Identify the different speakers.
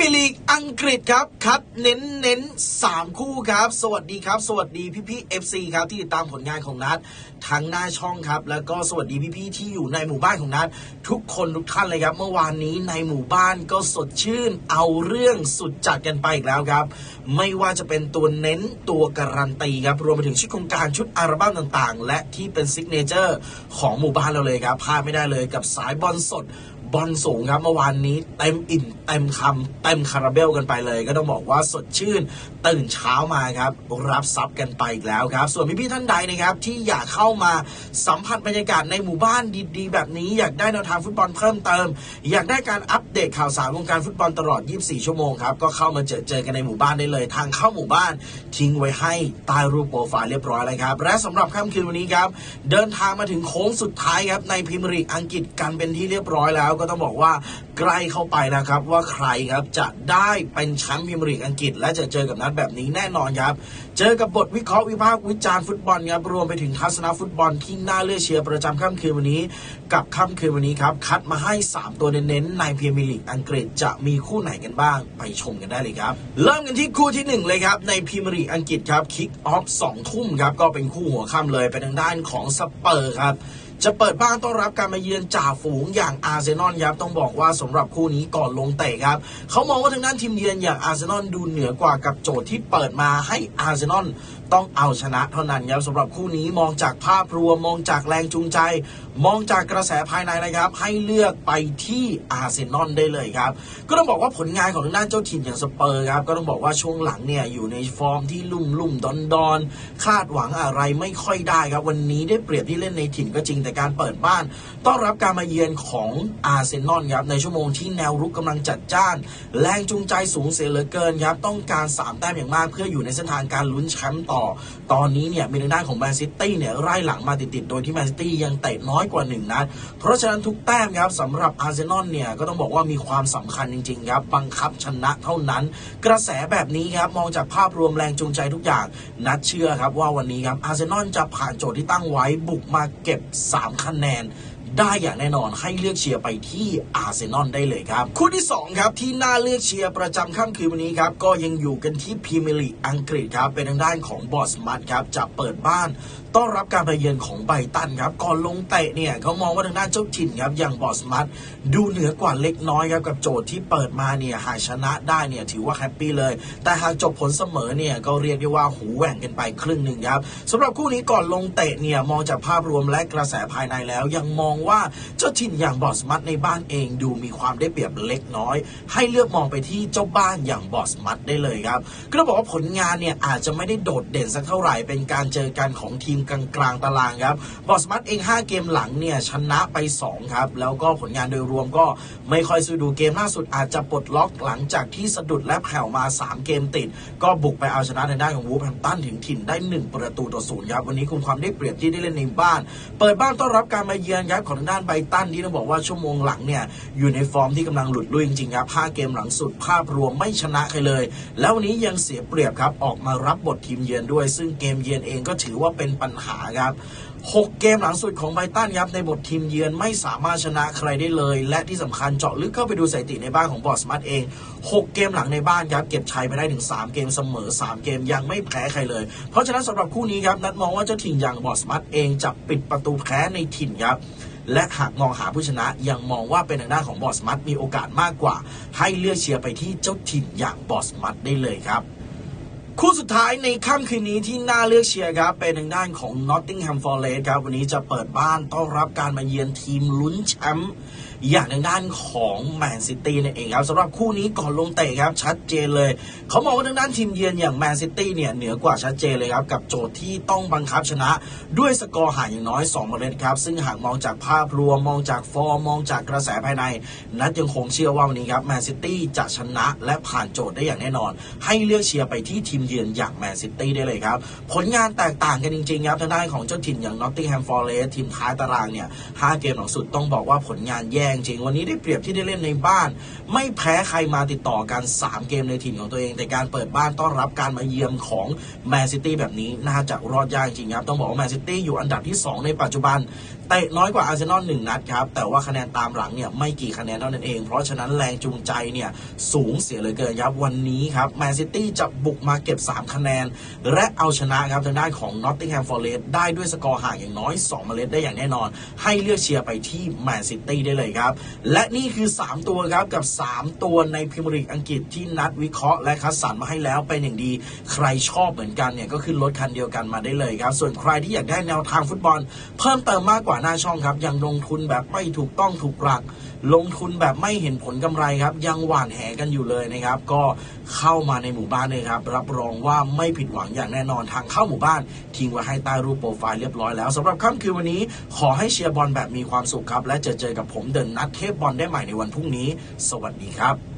Speaker 1: มีลีกอังกฤษครับ คัดเน้นเน้นสามคู่ครับ สวัสดีครับ สวัสดีพี่พี่เอฟซีครับที่ติดตามผลงานของนัดทั้งหน้าช่องครับ แล้วก็สวัสดีพี่พี่ที่อยู่ในหมู่บ้านของนัดทุกคนทุกท่านเลยครับ เมื่อวานนี้ในหมู่บ้านก็สดชื่น เอาเรื่องสุดจัดกันไปอีกแล้วครับ ไม่ว่าจะเป็นตัวเน้นตัวการันตีครับ รวมไปถึงชุดโครงการชุดอัลบั้มต่างๆ และที่เป็นซิกเนเจอร์ของหมู่บ้านเราเลยครับพลาดไม่ได้เลยกับสายบอลสด บอลสูงครับเมื่อวานนี้เต็มอิ่มเต็มคำเต็มคาราเบลกันไปเลย ก็ต้องบอกว่าสดชื่นตื่นเช้ามาครับรับซับกันไปอีกแล้วครับ ส่วนพี่ๆท่านใดนะครับที่อยากเข้ามาสัมผัสบรรยากาศในหมู่บ้านดีๆ แบบนี้อยากได้แนวทางฟุตบอลเพิ่มเติม อยากได้การอัปเดตข่าวสารวงการฟุตบอลตลอด 24 ชั่วโมงครับก็เข้ามาเจอเจอกันในหมู่บ้านได้เลย ทางเข้าหมู่บ้านทิ้งไว้ให้ใต้รูปโปรไฟล์เรียบร้อยแล้วครับและสำหรับค่ำคืนวันนี้ครับเดินทางมาถึงโค้งสุดท้ายครับในพรีเมียร์ลีกอังกฤษกันเป็นที่เรียบร้อยแล้วก็ต้องบอกว่าใกล้เข้าไปแล้วครับว่าใครครับจะได้เป็นแชมป์พรีเมียร์ลีกอังกฤษ และจะเจอกับนัดแบบนี้แน่นอนครับ เจอกับบทวิเคราะห์วิพากษ์วิจารณ์ฟุตบอลครับรวมไปถึงทัศนฟุตบอลที่น่าเลือเชียร์ประจำค่ำคืนวันนี้ กับค่ำคืนวันนี้ครับคัดมาให้ 3 ตัวเน้นๆในพรีเมียร์ลีกอังกฤษจะมีคู่ไหนกันบ้าง ไปชมกันได้เลยครับเริ่มกันที่คู่ที่หนึ่งเลยครับในพรีเมียร์ลีกอังกฤษครับคิกออฟสองทุ่มครับก็เป็นคู่หัวค่ำเลยเป็นทางด้านของสเปอร์ครับ จะเปิดบ้านต้อนรับการมาเยือนจ่าฝูงอย่างอาร์เซนอลครับต้องบอกว่าสำหรับคู่นี้ก่อนลงเตะครับเขามองว่าทางด้านทีมเยือนอย่างอาร์เซนอลดูเหนือกว่ากับโจทย์ที่เปิดมาให้อาร์เซนอล ต้องเอาชนะเท่านั้นครับสำหรับคู่นี้มองจากภาพรวมมองจากแรงจูงใจ มองจากกระแสภายในนะครับ ให้เลือกไปที่อาร์เซนอลได้เลยครับ ก็ต้องบอกว่าผลงานของทางด้านเจ้าถิ่นอย่างสเปอร์ครับก็ต้องบอกว่าช่วงหลังเนี่ยอยู่ในฟอร์มที่ลุ่มลุ่มดอนดอนๆคาดหวังอะไรไม่ค่อยได้ครับ วันนี้ได้เปรียบที่เล่นในถิ่นก็จริงแต่การเปิดบ้าน ต้อนรับการมาเยือนของอาร์เซนอลครับในชั่วโมงที่แนวรุกกำลังจัดจ้าน แรงจูงใจสูงเสียเหลือเกินครับต้องการ3แต้มอย่างมากเพื่ออยู่ในเส้นทางการลุ้นแชมป์ต่อตอนนี้เนี่ยมีทางด้านของแมนซิตี้เนี่ยไล่หลังมาติดๆ โดยที่แมนซิตี้ยังเตะน้อยกว่า 1 นัด เพราะฉะนั้นทุกแต้มครับสำหรับอาร์เซนอลเนี่ยก็ต้องบอกว่ามีความสำคัญจริงๆครับบังคับชนะเท่านั้น กระแสแบบนี้ครับมองจากภาพรวมแรงจูงใจทุกอย่าง นัดเชื่อครับว่าวันนี้ครับอาร์เซนอลจะผ่านโจทย์ที่ตั้งไว้บุกมาเก็บ 3 คะแนน ได้อย่างแน่นอนให้เลือกเชียร์ไปที่อาร์เซนอลได้เลยครับ คู่ที่ 2 ครับ ที่น่าเลือกเชียร์ประจำค่ำคืนวันนี้ครับ ก็ยังอยู่กันที่พรีเมียร์ลีกอังกฤษครับ เป็นทางด้านของบอสมัตครับ จะเปิดบ้านต้อนรับการไปเยือนของไบตันครับก่อนลงเตะเนี่ยเขามองว่าทางด้านเจ้าถิ่นครับอย่างบอสมัตดูเหนือกว่าเล็กน้อยครับกับโจทย์ที่เปิดมาเนี่ยหากชนะได้เนี่ยถือว่าแฮปปี้เลย แต่หากจบผลเสมอเนี่ยก็เรียกได้ว่าหูแหว่งกันไปครึ่งหนึ่งครับสำหรับคู่นี้ก่อนลงเตะเนี่ยมองจากภาพรวมและกระแสภายในแล้วยังมองว่าเจ้าถิ่นอย่างบอสมัตในบ้านเองดูมีความได้เปรียบเล็กน้อย ให้เลือกมองไปที่เจ้าบ้านอย่างบอสมัตได้เลยครับ ก็ต้องบอกว่าผลงานเนี่ยอาจจะไม่ได้โดดเด่นสักเท่าไหร่เป็นการเจอกันของทีมกลางกลางๆตารางครับบอสมัตเอง 5 เกมหลังเนี่ยชนะไป 2 ครับ แล้วก็ผลงานโดยรวมก็ไม่ค่อยสู้ดูเกมล่าสุดอาจจะปลดล็อกหลังจากที่สะดุดและแผ่วมา 3 เกมติด ก็บุกไปเอาชนะในด้านของวูฟแฮมตันถึงถิ่นได้ 1 ประตูต่อศูนย์ครับวันนี้คุมความได้เปรียบที่ได้เล่นในบ้าน เปิดบ้านต้อนรับการมาเยือนครับของทางด้านไบตันที่ต้องบอกว่าชั่วโมงหลังเนี่ยอยู่ในฟอร์มที่กำลังหลุดลุ่ยจริงๆครับ5เกมหลังสุดภาพรวมไม่ชนะใครเลย แล้ววันนี้ยังเสียเปรียบครับออกมารับบททีมเยือนด้วย ซึ่งเกมเยือนเองก็ถือว่าเป็นปัญหาครับ6 เกมหลังสุดของไบตันครับในบททีมเยือนไม่สามารถชนะใครได้เลย และที่สำคัญเจาะลึกเข้าไปดูสถิติในบ้านของบอสมัตเอง 6 เกมหลังในบ้านครับเก็บชัยไปได้ถึง 3 เกมเสมอ 3 เกมยังไม่แพ้ใครเลย เพราะฉะนั้นสำหรับคู่นี้ครับนัดมองว่าเจ้าถิ่นอย่างบอสมัตเองจะปิดประตูแพ้ในถิ่นครับ และหากมองหาผู้ชนะยังมองว่าเป็นทางด้านของบอสมัตมีโอกาสมากกว่า ให้เลือกเชียร์ไปที่เจ้าถิ่นอย่างบอสมัตได้เลยครับ คู่สุดท้ายในค่ำคืนนี้ที่น่าเลือกเชียร์ครับ เป็นทางด้านของ Nottingham Forest ครับ วันนี้จะเปิดบ้านต้อนรับการมาเยือนทีมลุ้นแชมป์อย่างทางด้านของแมนซิตี้นั่นเองครับสำหรับคู่นี้ก่อนลงเตะครับชัดเจนเลย เขามองว่าทางด้านทีมเยือนอย่างแมนซิตี้เนี่ยเหนือกว่าชัดเจนเลยครับ กับโจทย์ที่ต้องบังคับชนะด้วยสกอร์ห่างอย่างน้อย2เมล็ดครับ ซึ่งหากมองจากภาพรวมมองจากฟอร์มมองจากกระแสภายใน นัดยังคงเชื่อว่าวันนี้ครับแมนซิตี้จะชนะและผ่านโจทย์ได้อย่างแน่นอน ให้เลือกเชียร์ไปที่ทีมเยือนอย่างแมนซิตี้ได้เลยครับ ผลงานแตกต่างกันจริงๆครับทางด้านของเจ้าถิ่นอย่างนอตติงแฮมฟอร์เรสทีมท้ายตารางเนี่ย5เกมหลังสุดต้องบอกว่าผลงานแย่จริง วันนี้ได้เปรียบที่ได้เล่นในบ้าน ไม่แพ้ใครมาติดต่อกัน 3 เกมในถิ่นของตัวเอง แต่การเปิดบ้านต้อนรับการมาเยือนของแมนซิตี้แบบนี้น่าจะรอดยากจริงครับ ต้องบอกว่าแมนซิตี้อยู่อันดับที่ 2 ในปัจจุบันเตะน้อยกว่าอาร์เซนอลหนึ่งนัดครับ แต่ว่าคะแนนตามหลังเนี่ยไม่กี่คะแนนเท่านั้นเอง เพราะฉะนั้นแรงจูงใจเนี่ยสูงเสียเลือเกินครับวันนี้ครับแมนซิตี้จะบุกมาเก็บ 3 คะแนน และเอาชนะครับทางด้านของ Nottingham Forest ได้ด้วยสกอร์ห่างอย่างน้อย2เมล็ดได้อย่างแน่นอน ให้เลือกเชียร์ไปที่แมนซิตี้ได้เลยครับ และนี่คือ 3 ตัวครับกับ 3 ตัวในพรีเมียร์ลีกอังกฤษที่นัดวิเคราะห์และคัดสรรมาให้แล้วเป็นอย่างดี ใครชอบเหมือนกันเนี่ยก็ขึ้นรถคันเดียวกันมาได้เลยครับ ส่วนใครที่อยากได้แนวทางฟุตบอล เพิ่มเติมมากกว่าหน้าช่องครับยังลงทุนแบบไม่ถูกต้องถูกหลัก ลงทุนแบบไม่เห็นผลกำไรครับ ยังหวานแหกันอยู่เลยนะครับ ก็เข้ามาในหมู่บ้านเลยครับ รับรองว่าไม่ผิดหวังอย่างแน่นอนทางเข้าหมู่บ้าน ทิ้งไว้ให้ใต้รูปโปรไฟล์เรียบร้อยแล้วสำหรับค่ำคืนวันนี้ ขอให้เชียร์บอลแบบมีความสุขครับ และเจอเจอกับผมเดินนัดเทพบอลได้ใหม่ในวันพรุ่งนี้ สวัสดีครับ